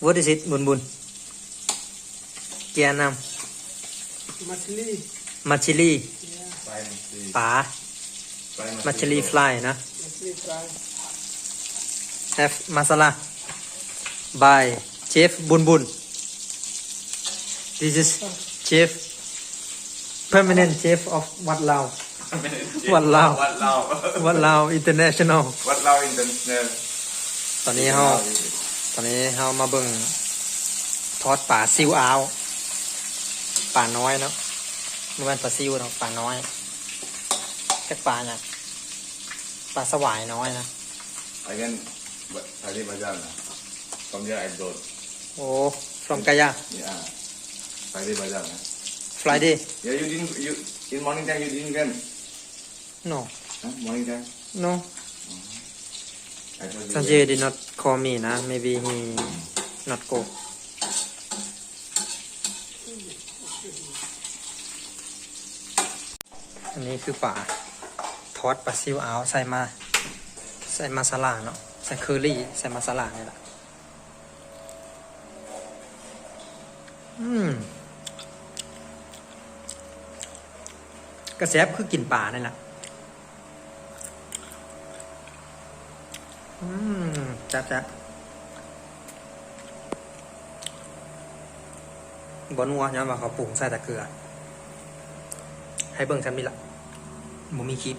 What is it, Bun Bun? Kya nam? Machli. Machli. Yeah. Pa. Machli fly, na. Machli fly. F masala. By Chef Bun Bun. This is Chef permanent chef of Wat Lao. Wat Lao. Wat Lao. Wat Lao International. Wat Lao International. ตอนนี้เขา ตอนนี้เฮามาเบิ่งทอดป่าซิวอาวป่าน้อยเนาะไม่แม่นป่าซิวเนาะป่าน้อยแค่ป่าเนี่ยป่าสวายน้อยนะไอ้กันไปที่บ้านนะตอนนี้ไอ้โดดโอ้ from กายานี่อะไปที่บ้านนะ Friday Yeah, you didn't you in morning time you didn't come no huh? morning time no I told you Sanjay did not call me นะ maybe he not go อันนี้คือป่าทอดปลาซิวอาวใส่มา ใส่มาซาลาเนาะใส่เคอรี่ใส่มาซาลาเนี่ยแหละอืมกระแซบคือกินป่านี่แหละ อืมจับจับบนัวย้อนว่าเขาปรุงใส่แต่เกลือ ให้เบิ่งฉันมีละบ่มีคลิป